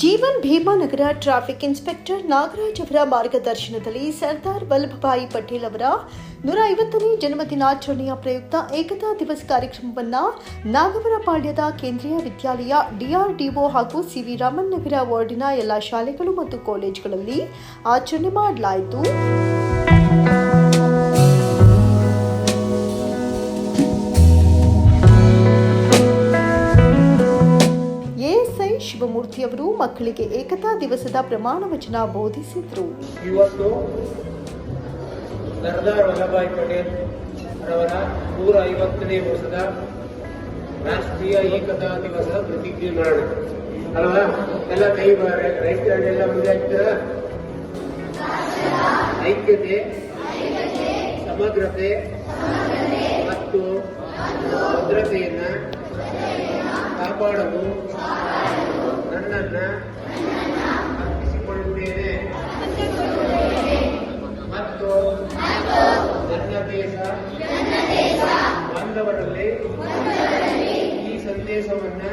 Jeevan Bhimanagar traffic inspector Nagaraj ಅವರ ಮಾರ್ಗದರ್ಶನದಲ್ಲಿ ಸರ್ದಾರ್ ವಲ್ಲಭಭಾಯಿ ಪಟೇಲ್ ಅವರ ನೂರ ಐವತ್ತನೇ ಜನ್ಮದಿನಾಚರಣೆಯ ಪ್ರಯುಕ್ತ ಏಕತಾ ದಿವಸ್ ಕಾರ್ಯಕ್ರಮವನ್ನು ನಾಗವರಪಾಳ್ಯದ ಕೇಂದ್ರೀಯ ವಿದ್ಯಾಲಯ ಡಿಆರ್ಡಿಒ ಹಾಗೂ ಸಿವಿ ರಾಮನ್ ನಗರ ವಾರ್ಡಿನ ಎಲ್ಲ ಶಾಲೆಗಳು ಮತ್ತು ಕಾಲೇಜುಗಳಲ್ಲಿ ಆಚರಣೆ ಮಾಡಲಾಯಿತು. ಶಿವಮೂರ್ತಿ ಅವರು ಮಕ್ಕಳಿಗೆ ಏಕತಾ ದಿವಸದ ಪ್ರಮಾಣ ವಚನ ಬೋಧಿಸಿದ್ರು. ಇವತ್ತು ಸರ್ದಾರ್ ವಲ್ಲಭಾಯ್ ಪಟೇಲ್ ಅವರ ನೂರ ಐವತ್ತನೇ ವರ್ಷದ ರಾಷ್ಟ್ರೀಯ ಏಕತಾ ದಿವಸ ಪ್ರತಿಜ್ಞೆ ಮಾಡೋಣ ಎಲ್ಲ ಕೈ ರೈತರಲ್ಲೆಲ್ಲ ಎಲ್ಲ ಮುಂದೆ ಆಗ್ತಾರ ಐಕ್ಯತೆ, ಸಮಗ್ರತೆ ಮತ್ತು ಭದ್ರತೆಯನ್ನ ಕಾಪಾಡಲು ನನ್ನನ್ನ ಅರ್ಪಿಸಿಕೊಳ್ಳುತ್ತೇನೆ. ಮತ್ತು ನನ್ನ ದೇಶ ಬಾಂಧವರಲ್ಲಿ ಈ ಸಂದೇಶವನ್ನು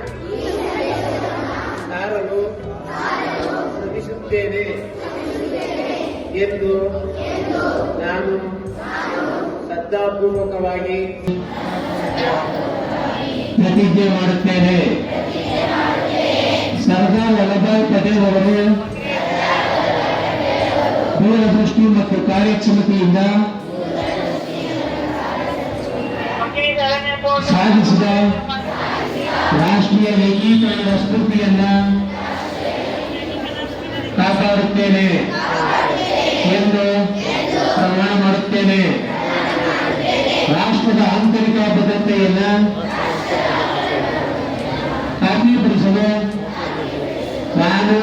ಸಾರಲು ಶ್ರಮಿಸುತ್ತೇನೆ ಎಂದು ನಾನು ಶ್ರದ್ಧಾಪೂರ್ವಕವಾಗಿ ಪ್ರತಿಜ್ಞೆ ಮಾಡುತ್ತೇನೆ. ಅವರು ದೂರದೃಷ್ಟಿ ಮತ್ತು ಕಾರ್ಯಕ್ಷಮತೆಯಿಂದ ಸಾಧಿಸಿದ ರಾಷ್ಟ್ರೀಯ ಏಕೀಕರಣದ ಸ್ಫೂರ್ತಿಯನ್ನ ಕಾಪಾಡುತ್ತೇನೆ ಎಂದು ಪ್ರಮಾಣ ಮಾಡುತ್ತೇನೆ. ನಾನು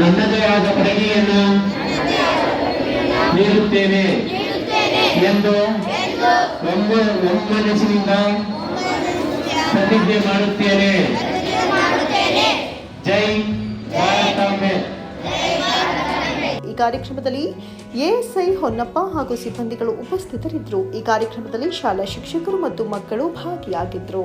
ನನ್ನದೇ ಆದ ಕೊಡುಗೆಯನ್ನು ನೀಡುತ್ತೇನೆ ಎಂದು ಒಮ್ಮ ಒಮ್ಮನಸ್ಸಿನಿಂದ ಪ್ರತಿಜ್ಞೆ ಮಾಡುತ್ತೇನೆ. ಜೈ ಭಾರತಾಂಬೆ. ಈ ಕಾರ್ಯಕ್ರಮದಲ್ಲಿ ಎಎಸ್ಐ ಹೊನ್ನಪ್ಪ ಹಾಗೂ ಸಿಬ್ಬಂದಿಗಳು ಉಪಸ್ಥಿತರಿದ್ದರು. ಈ ಕಾರ್ಯಕ್ರಮದಲ್ಲಿ ಶಾಲಾ ಶಿಕ್ಷಕರು ಮತ್ತು ಮಕ್ಕಳು ಭಾಗಿಯಾಗಿದ್ದರು.